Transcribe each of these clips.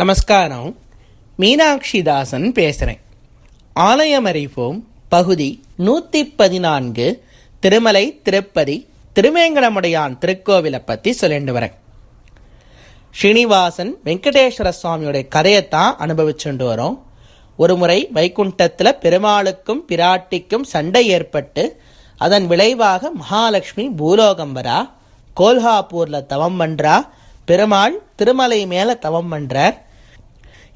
நமஸ்காரம். மீனாட்சி தாசன் பேசுகிறேன் ஆலயம் அறிவோம் பகுதி நூற்றி பதினான்கு திருமலை திருப்பதி திருமேங்கடமுடையான் திருக்கோவிலை பற்றி சொல்லிட்டு வரேன். ஸ்ரீனிவாசன் வெங்கடேஸ்வர சுவாமியோட கதையைத்தான் அனுபவிச்சுட்டு வரோம். ஒரு முறை வைகுண்டத்தில் பெருமாளுக்கும் பிராட்டிக்கும் சண்டை ஏற்பட்டு அதன் விளைவாக மகாலட்சுமி பூலோகம் வரா கோல்ஹாப்பூரில் தவம் பண்றா பெருமாள் திருமலை மேலே தவம் பண்றார்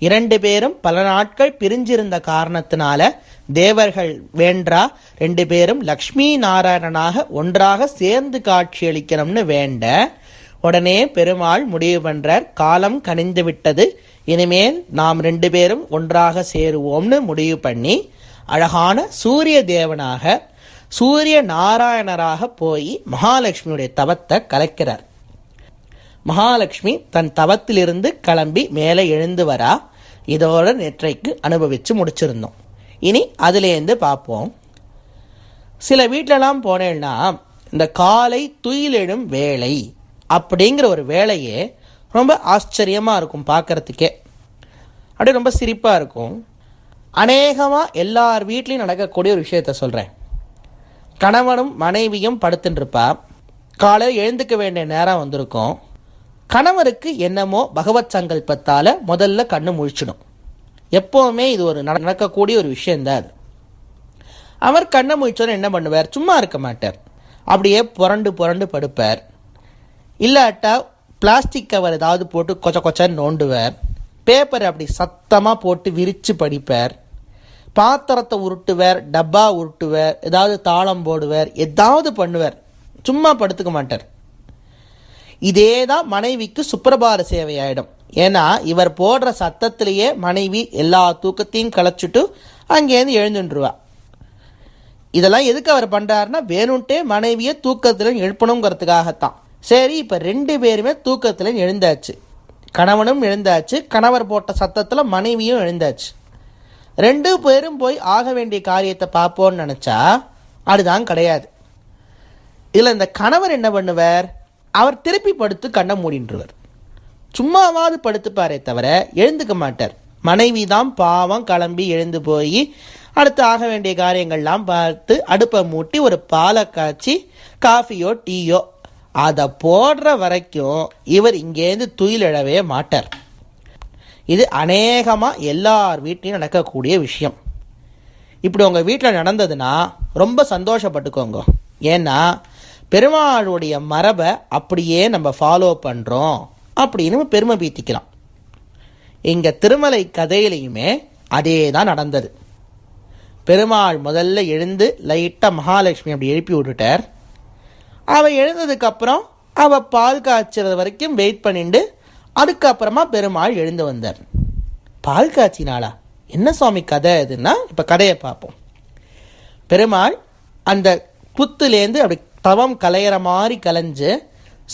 இரண்டு பேரும் பல நாட்கள் பிரிஞ்சிருந்த காரணத்தினால தேவர்கள் வேண்டா ரெண்டு பேரும் லக்ஷ்மி நாராயணனாக ஒன்றாக சேர்ந்து காட்சியளிக்கணும்னு வேண்ட உடனே பெருமாள் முடிவு பண்றார் காலம் கனிந்து விட்டது இனிமேல் நாம் ரெண்டு பேரும் ஒன்றாக சேருவோம்னு முடிவு பண்ணி அழகான சூரிய தேவனாக சூரிய நாராயணராக போய் மகாலட்சுமியுடைய தவத்தை கலைக்கிறார். மகாலட்சுமி தன் தவத்திலிருந்து கிளம்பி மேலே எழுந்து வரா இதோட நேற்றைக்கு அனுபவித்து முடிச்சிருந்தோம். இனி அதுலேருந்து பார்ப்போம். சில வீட்டிலலாம் போனேன்னா இந்த காலை துயிலெழும் வேலை அப்படிங்கிற ஒரு வேலையே ரொம்ப ஆச்சரியமாக இருக்கும் பார்க்கறதுக்கே. அப்படியே ரொம்ப சிரிப்பாக இருக்கும். அநேகமாக எல்லார் வீட்லேயும் நடக்கக்கூடிய ஒரு விஷயத்த சொல்கிறேன் கணவனும் மனைவியும் படுத்துட்டுருப்பா காலையில் எழுந்துக்க வேண்டிய நேரம் வந்திருக்கும். கணவருக்கு என்னமோ பகவத் சங்கல்பத்தால் முதல்ல கண்ணு முழிச்சிடும். எப்போவுமே இது ஒரு நட- நடக்கக்கூடிய ஒரு விஷயந்தான் அது. அவர் கண்ணை முழிச்சோன்னு என்ன பண்ணுவார்? சும்மா இருக்க மாட்டார். அப்படியே புரண்டு புரண்டு படுப்பார். இல்லாட்டா பிளாஸ்டிக் கவர் ஏதாவது போட்டு கொச்ச கொச்சன்னு நோண்டுவார். பேப்பர் அப்படி சத்தமாக போட்டு விரித்து படிப்பார். பாத்திரத்தை உருட்டுவார் டப்பா உருட்டுவார் ஏதாவது தாளம் போடுவார் ஏதாவது பண்ணுவார். சும்மா படுத்துக்க மாட்டார். இதே தான் மனைவிக்கு சுப்பிரபாத சேவையாயிடும். ஏன்னா இவர் போடுற சத்தத்திலேயே மனைவி எல்லா தூக்கத்தையும் களைச்சிட்டு அங்கேருந்து எழுந்துருவா இதெல்லாம் எதுக்கு அவர் பண்ணுறாருன்னா வேணும்ட்டே மனைவியை தூக்கத்தில் எழுப்பணுங்கிறதுக்காகத்தான். சரி இப்போ ரெண்டு பேருமே தூக்கத்தில் எழுந்தாச்சு. கணவனும் எழுந்தாச்சு கணவர் போட்ட சத்தத்தில் மனைவியும் எழுந்தாச்சு. ரெண்டு பேரும் போய் ஆக வேண்டிய காரியத்தை பார்ப்போன்னு நினச்சா அதுதான் கிடையாது. இதில் இந்த கணவர் என்ன பண்ணுவார்? அவர் திருப்பி படுத்து கண்ணை மூடின்றுவர். சும்மாவாவது படுத்துப்பாரே தவிர எழுந்துக்க மாட்டார். மனைவி தான் பாவம் கிளம்பி எழுந்து போய் அடுத்து ஆக வேண்டிய காரியங்கள்லாம் பார்த்து அடுப்பை மூட்டி ஒரு பாலை காய்ச்சி காஃபியோ டீயோ அதை போடுற வரைக்கும் இவர் இங்கேருந்து துயிலிழவே மாட்டார். இது அநேகமாக எல்லார் வீட்லையும் நடக்கக்கூடிய விஷயம். இப்படி உங்கள் வீட்டில் நடந்ததுன்னா ரொம்ப சந்தோஷப்பட்டுக்கோங்க. ஏன்னா பெருமாளுடைய மரபை அப்படியே நம்ம ஃபாலோ பண்ணுறோம் அப்படின்னு பெருமை பீத்திக்கலாம். இங்கே திருமலை கதையிலையுமே அதே தான் நடந்தது. பெருமாள் முதல்ல எழுந்து லைட்டாக மகாலட்சுமி அப்படி எழுப்பி விட்டுட்டார். அவள் எழுந்ததுக்கப்புறம் அவள் பால் காய்ச்சறது வரைக்கும் வெயிட் பண்ணிட்டு அதுக்கப்புறமா பெருமாள் எழுந்து வந்தார். பால் காய்ச்சினாளா? என்ன சுவாமி கதை இதுன்னா இப்போ கதையை பார்ப்போம். பெருமாள் அந்த புத்துலேருந்து அப்படி தவம் கலையிற மாதிரி கலைஞ்சு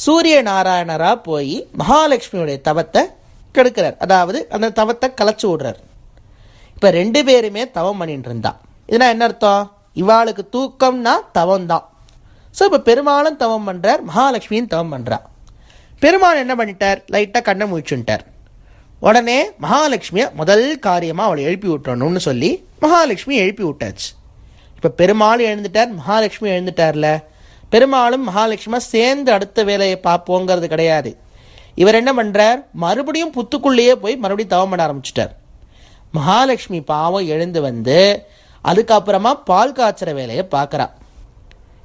சூரிய நாராயணராக போய் மகாலட்சுமியுடைய தவத்தை கெடுக்கிறார். அதாவது அந்த தவத்தை கலைச்சு விடுறார். இப்போ ரெண்டு பேருமே தவம் பண்ணிட்டு இருந்தா. இதுனா என்ன அர்த்தம்? இவாளுக்கு தூக்கம்னா தவம் தான் ஸோ இப்போ பெருமாளும் தவம் பண்ணுறார் மகாலட்சுமியும் தவம் பண்ணுறா பெருமாள் என்ன பண்ணிட்டார்? லைட்டாக கண்ணை முடிச்சுட்டார் உடனே மகாலட்சுமியை முதல் காரியமாக அவளை எழுப்பி விட்டுறணும்னு சொல்லி மகாலட்சுமி எழுப்பி விட்டாச்சு. இப்போ பெருமாள் எழுந்துட்டார் மகாலட்சுமி எழுந்துட்டார்ல? பெருமாளும் மகாலட்சுமி சேர்ந்து அடுத்த வேலையை பார்ப்போங்கிறது கிடையாது. இவர் என்ன பண்ணுறார் மறுபடியும் புத்துக்குள்ளேயே போய் மறுபடியும் தவம் பண்ண ஆரம்பிச்சிட்டார். மகாலட்சுமி பாவம் எழுந்து வந்து அதுக்கப்புறமா பால் காய்ச்சற வேலையை பார்க்குறா.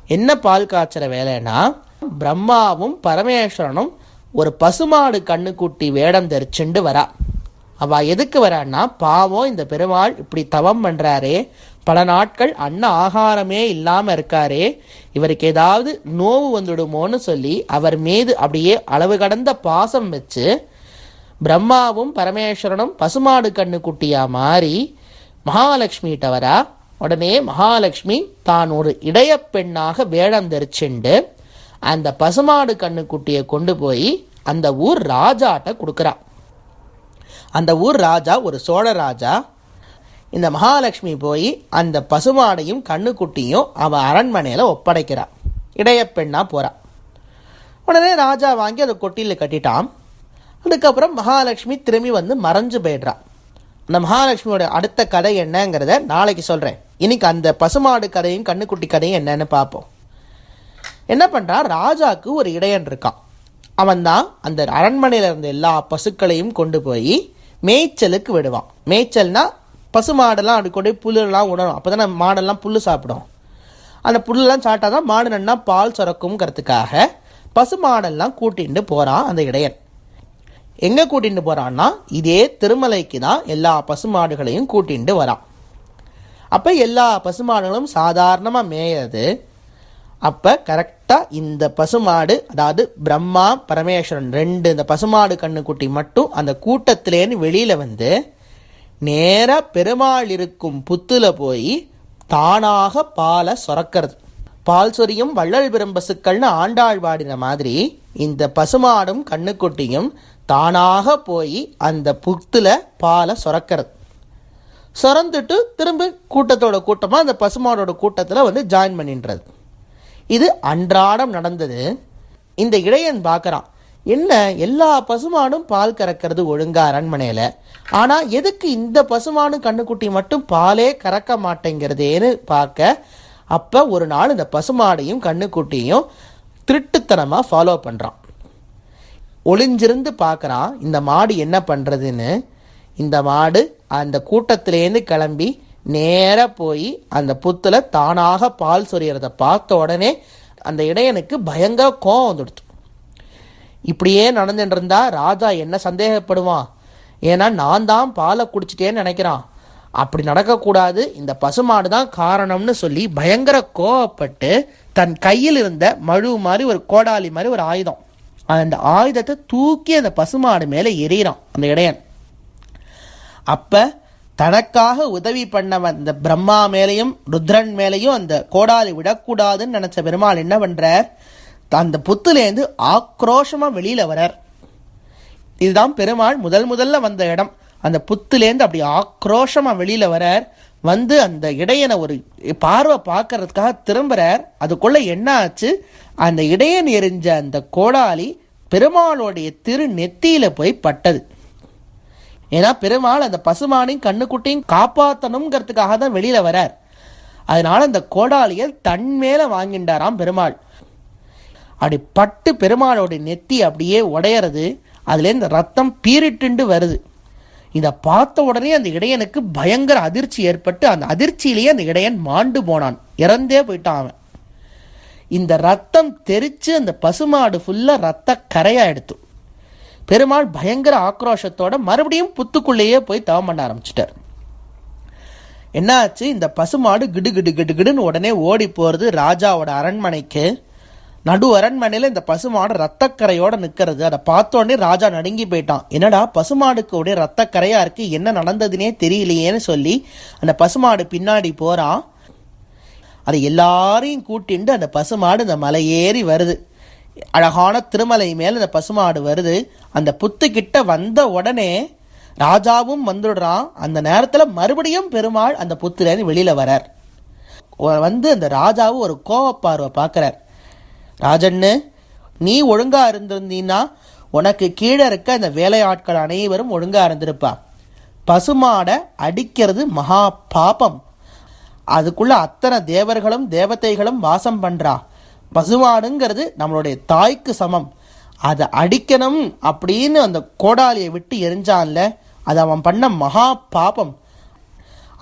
என்ன பால் காய்ச்சற வேலைன்னா பிரம்மாவும் பரமேஸ்வரனும் ஒரு பசுமாடு கண்ணுக்குட்டி வேடம் தரிச்சுண்டு வரா. அவள் எதுக்கு வரான்னா பாவம் இந்த பெருமாள் இப்படி தவம் பண்ணுறாரே பல நாட்கள் அன்ன ஆகாரமே இல்லாமல் இருக்காரே இவருக்கு ஏதாவது நோவு வந்துடுமோன்னு சொல்லி அவர் மீது அப்படியே அளவு கடந்த பாசம் வச்சு பிரம்மாவும் பரமேஸ்வரனும் பசுமாடு கண்ணுக்குட்டியா மாறி மகாலட்சுமிகிட்ட வரா உடனே மகாலட்சுமி தான் ஒரு இடைய பெண்ணாக வேடம் தெரிச்சுண்டு அந்த பசுமாடு கண்ணுக்குட்டியை கொண்டு போய் அந்த ஊர் ராஜாட்ட கொடுக்குறா. அந்த ஊர் ராஜா ஒரு சோழ ராஜா இந்த மகாலட்சுமி போய் அந்த பசுமாடையும் கண்ணுக்குட்டியும் அவன் அரண்மனையில் ஒப்படைக்கிறான் இடைய பெண்ணாக போறா. உடனே ராஜா வாங்கி அதை கொட்டியில் கட்டிட்டான். அதுக்கப்புறம் மகாலட்சுமி திரும்பி வந்து மறைஞ்சு போயிடுறான் அந்த மகாலட்சுமியோட அடுத்த கதை என்னங்கிறத நாளைக்கு சொல்கிறேன் இன்னைக்கு அந்த பசுமாடு கதையும் கண்ணுக்குட்டி கதையும் என்னன்னு பார்ப்போம். என்ன பண்ணுறான் ராஜாவுக்கு ஒரு இடையன் இருக்கான். அவன் தான் அந்த அரண்மனையில் இருந்த எல்லா பசுக்களையும் கொண்டு போய் மேய்ச்சலுக்கு விடுவான். மேய்ச்சல்னா பசு மாடெல்லாம் அப்படி கொண்டு போய் புல்லெல்லாம் உணரும். அப்போ தான் மாடெல்லாம் புல் சாப்பிடும். அந்த புல்லெல்லாம் சாப்பிட்டா தான் மாடு நன்னா பால் சுரக்குங்கிறதுக்காக பசு மாடெல்லாம் கூட்டிகிட்டு போகிறான் அந்த இடையன். எங்கே கூட்டிகிட்டு போகிறான்னா இதே திருமலைக்கு தான் எல்லா பசு மாடுகளையும் கூட்டிகிட்டு வரான். அப்போ எல்லா பசுமாடுகளும் சாதாரணமாக மேயது அப்போ கரெக்ட் பார்த்தா இந்த பசுமாடு அதாவது பிரம்மா பரமேஸ்வரன் ரெண்டு இந்த பசுமாடு கண்ணுக்குட்டி மட்டும் அந்த கூட்டத்திலேன்னு வெளியில் வந்து நேராக பெருமாள் இருக்கும் புத்துல போய் தானாக பாலை சுரக்கிறது. பால் சொரியும் வள்ளல் பெரும்பசுக்கள்னு ஆண்டாள் பாடின மாதிரி இந்த பசுமாடும் கண்ணுக்குட்டியும் தானாக போய் அந்த புத்துல பாலை சுரக்கிறது. சுரந்துட்டு திரும்ப கூட்டத்தோட கூட்டமாக அந்த பசுமாடோட கூட்டத்தில் வந்து ஜாயின் பண்ணின்றது. இது அன்றாடம் நடந்தது. இந்த இடையன் பார்க்குறான் என்ன எல்லா பசுமாடும் பால் கறக்கிறது ஒழுங்கா அரண்மனையில்? ஆனால் எதுக்கு இந்த பசுமானும் கண்ணுக்குட்டி மட்டும் பாலே கறக்க மாட்டேங்கிறதேன்னு பார்க்க அப்போ ஒரு நாள் இந்த பசுமாடையும் கண்ணுக்குட்டியும் திருட்டுத்தனமாக ஃபாலோ பண்ணுறான் ஒளிஞ்சிருந்து பார்க்குறான் இந்த மாடு என்ன பண்ணுறதுன்னு இந்த மாடு அந்த கூட்டத்திலேருந்து கிளம்பி நேராக போய் அந்த புத்தில் தானாக பால் சொரியறத பார்த்த உடனே அந்த இடையனுக்கு பயங்கர கோவம் வந்துடுச்சு இப்படியே நடந்துட்டு இருந்தா ராஜா என்ன சந்தேகப்படுவான்? ஏன்னா நான் தான் பாலை குடிச்சிட்டேன்னு நினைக்கிறான். அப்படி நடக்கக்கூடாது. இந்த பசுமாடு தான் காரணம்னு சொல்லி பயங்கர கோவப்பட்டு தன் கையில் இருந்த மழு மாதிரி ஒரு கோடாலி மாதிரி ஒரு ஆயுதம். அந்த ஆயுதத்தை தூக்கி அந்த பசுமாடு மேலே எறிகிறான் அந்த இடையன். அப்போ தனக்காக உதவி பண்ணவன் இந்த பிரம்மா மேலேயும் ருத்ரன் மேலேயும் அந்த கோடாலி விடக்கூடாதுன்னு நினச்ச பெருமாள் என்ன பண்ணுறார் அந்த புத்துலேருந்து ஆக்ரோஷமாக வெளியில் வரார் இதுதான் பெருமாள் முதல் முதல்ல வந்த இடம். அந்த புத்துலேருந்து அப்படி ஆக்ரோஷமாக வெளியில் வரார் வந்து அந்த இடையனை ஒரு பார்வை பார்க்கறதுக்காக திரும்புறார். அதுக்குள்ளே என்ன ஆச்சு? அந்த இடையன் எரிஞ்ச அந்த கோடாலி பெருமாளுடைய திரு நெத்தியில் போய் பட்டது. ஏன்னா பெருமாள் அந்த பசுமானையும் கண்ணுக்குட்டையும் காப்பாற்றணுங்கிறதுக்காக தான் வெளியில வரார். அதனால அந்த கோடாலியை தன் மேல வாங்கிண்டாராம் பெருமாள். அப்படி பட்டு பெருமாளோட நெத்தி அப்படியே உடையறது அதுலேருந்து ரத்தம் பீரிட்டுண்டு வருது. இதை பார்த்த உடனே அந்த இடையனுக்கு பயங்கர அதிர்ச்சி ஏற்பட்டு அந்த அதிர்ச்சியிலேயே அந்த இடையன் மாண்டு போனான். இறந்தே போயிட்டான் அவன். இந்த ரத்தம் தெரித்து அந்த பசுமாடு ஃபுல்லாக ரத்த கரையாக எடுத்து. பெருமாள் பயங்கர ஆக்ரோஷத்தோட மறுபடியும் புத்துக்குள்ளேயே போய் தவம் பண்ண ஆரம்பிச்சிட்டார். என்னாச்சு? இந்த பசுமாடு கிடு கிடு கிடு கிடுன்னு உடனே ஓடி போகிறது ராஜாவோட அரண்மனைக்கு. நடு அரண்மனையில் இந்த பசுமாடு ரத்தக்கரையோட நிற்கிறது அதை பார்த்தோன்னே ராஜா நடுங்கி போயிட்டான். என்னடா பசுமாடுக்கு உடைய ரத்தக்கரையாக இருக்குது என்ன நடந்ததுன்னே தெரியலையேன்னு சொல்லி அந்த பசுமாடு பின்னாடி போகிறான் அதை எல்லாரையும் கூட்டிண்டு அந்த பசுமாடு இந்த மலை ஏறி வருது. அழகான திருமலை மேல அந்த பசுமாடு வருது. அந்த புத்துக்கிட்ட வந்த உடனே ராஜாவும் வந்துடுறான் அந்த நேரத்தில் மறுபடியும் பெருமாள் அந்த புத்துலேருந்து வெளியில் வரார். வந்து அந்த ராஜாவும் ஒரு கோவப்பார்வை பார்க்குறார் ராஜன்னு நீ ஒழுங்காக இருந்திருந்தீன்னா உனக்கு கீழே இருக்க அந்த வேலையாட்கள் அனைவரும் ஒழுங்காக இருந்திருப்பா. பசுமாடை அடிக்கிறது மகா பாபம். அதுக்குள்ள அத்தனை தேவர்களும் தேவதைகளும் வாசம் பண்ணுறா பசுமாடுங்கிறது நம்மளுடைய தாய்க்கு சமம். அதை அடிக்கணும் அப்படின்னு அந்த கோடாலியை விட்டு எரிஞ்சான்ல அது அவன் பண்ண மகா பாபம்.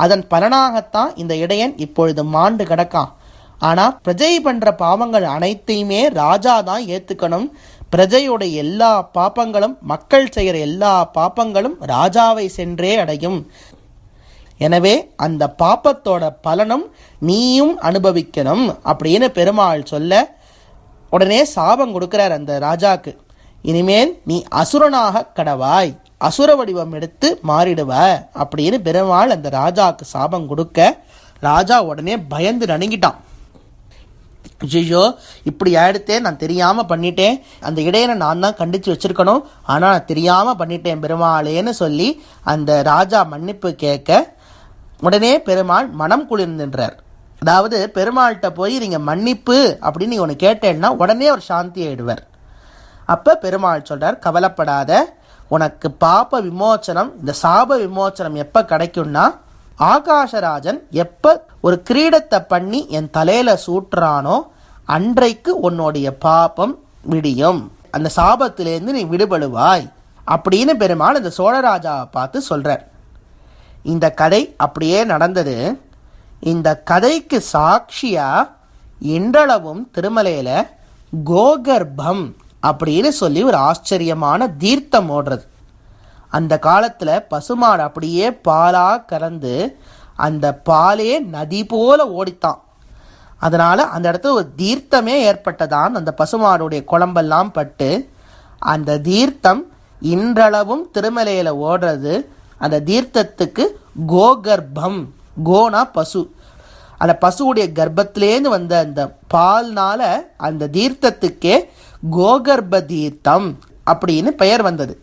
அதன் பலனாகத்தான் இந்த இடையன் இப்பொழுது மாண்டு கிடக்கான். ஆனால் பிரஜை பண்ணுற பாவங்கள் அனைத்தையுமே ராஜா தான் ஏற்றுக்கணும் பிரஜையோட எல்லா பாப்பங்களும் மக்கள் செய்கிற எல்லா பாப்பங்களும் ராஜாவை சென்றே அடையும். எனவே அந்த பாப்பத்தோட பலனும் நீயும் அனுபவிக்கணும் அப்படின்னு பெருமாள் சொல்ல உடனே சாபம் கொடுக்கிறார் அந்த ராஜாக்கு. இனிமேல் நீ அசுரனாக கடவாய் அசுர வடிவம் எடுத்து மாறிடுவ அப்படின்னு பெருமாள் அந்த ராஜாவுக்கு சாபம் கொடுக்க ராஜா உடனே பயந்து நணுங்கிட்டான் ஐயோ இப்படி ஆயிடுத்தே நான் தெரியாமல் பண்ணிட்டேன். அந்த இடையனை நான் தான் கண்டித்து வச்சுருக்கணும். ஆனால் நான் தெரியாமல் பண்ணிட்டேன் பெருமாளேன்னு சொல்லி அந்த ராஜா மன்னிப்பு கேட்க உடனே பெருமாள் மனம் குளிர்ந்துன்றார் அதாவது பெருமாள்கிட்ட போய் நீங்கள் மன்னிப்பு அப்படின்னு நீங்கள் ஒன்று கேட்டேன்னா உடனே அவர் சாந்தி ஆயிடுவார் அப்போ பெருமாள் சொல்கிறார் கவலைப்படாத உனக்கு பாப விமோச்சனம் இந்த சாப விமோச்சனம் எப்போ கிடைக்கும்னா ஆகாஷராஜன் எப்போ ஒரு கிரீடத்தை பண்ணி என் தலையில் சூட்டுறானோ அன்றைக்கு உன்னுடைய பாபம் விடியும். அந்த சாபத்திலேருந்து நீ விடுபடுவாய். அப்படின்னு பெருமாள் இந்த சோழராஜாவை பார்த்து சொல்கிறார் இந்த கதை அப்படியே நடந்தது. இந்த கதைக்கு சாட்சியாக இன்றளவும் திருமலையில் கோகர்ப்பம் அப்படின்னு சொல்லி ஒரு ஆச்சரியமான தீர்த்தம் ஓடுறது. அந்த காலத்தில் பசுமாடு அப்படியே பாலாக கறந்து அந்த பாலே நதி போல ஓடித்தான். அதனால் அந்த இடத்துல ஒரு தீர்த்தமே ஏற்பட்டதான் அந்த பசுமாடுடைய குழம்பெல்லாம் பட்டு அந்த தீர்த்தம் இன்றளவும் திருமலையில் ஓடுறது அந்த தீர்த்தத்துக்கு கோகர்ப்பம் கோனா பசு. அந்த பசுவுடைய கர்ப்பத்திலேருந்து வந்த அந்த பால்னால அந்த தீர்த்தத்துக்கே கோகர்ப்ப தீர்த்தம் அப்படின்னு பெயர் வந்தது.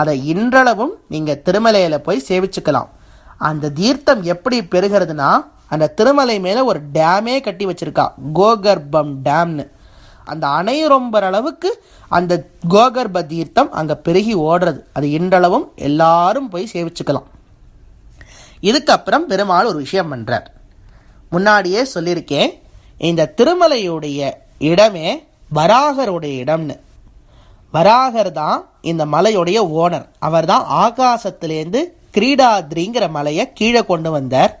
அதை இன்றளவும் நீங்கள் திருமலையில் போய் சேவிச்சுக்கலாம். அந்த தீர்த்தம் எப்படி பெறுகிறதுனா அந்த திருமலை மேலே ஒரு டேமே கட்டி வச்சிருக்கா கோகர்பம் டேம்னு. அந்த அணை ரொம்புற அளவுக்கு அந்த கோகர்ப தீர்த்தம் அங்கே பெருகி ஓடுறது. அது இன்றளவும் எல்லாரும் போய் சேவிச்சுக்கலாம். இதுக்கப்புறம் பெருமாள் ஒரு விஷயம் பண்ணுறார் முன்னாடியே சொல்லியிருக்கேன் இந்த திருமலையுடைய இடமே வராகருடைய இடம்னு. வராகர் தான் இந்த மலையுடைய ஓனர். அவர் தான் ஆகாசத்திலேருந்து கிரீடாத்ரிங்கிற மலையை கீழே கொண்டு வந்தார்.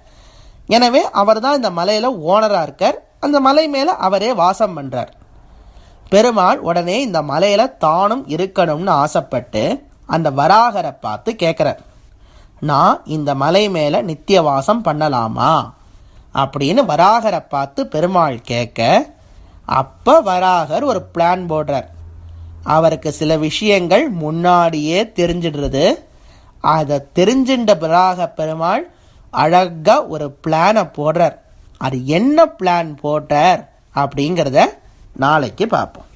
எனவே அவர் தான் இந்த மலையில் ஓனராக இருக்கார். அந்த மலை மேலே அவரே வாசம் பண்ணுறார் பெருமாள் உடனே இந்த மலையில தானும் இருக்கணும்னு ஆசைப்பட்டு அந்த வராகரை பார்த்து கேட்குறார் நான் இந்த மலை மேலே நித்திய வாசம் பண்ணலாமா? அப்படின்னு வராகரை பார்த்து பெருமாள் கேட்க அப்போ வராகர் ஒரு பிளான் போடுறார். அவருக்கு சில விஷயங்கள் முன்னாடியே தெரிஞ்சிடுறது. அதை தெரிஞ்சின்ற வராக பெருமாள் அழகாக ஒரு பிளானை போடுறார். அது என்ன பிளான் போட்டார் அப்படிங்கிறத நாளைக்கு பார்ப்போம்.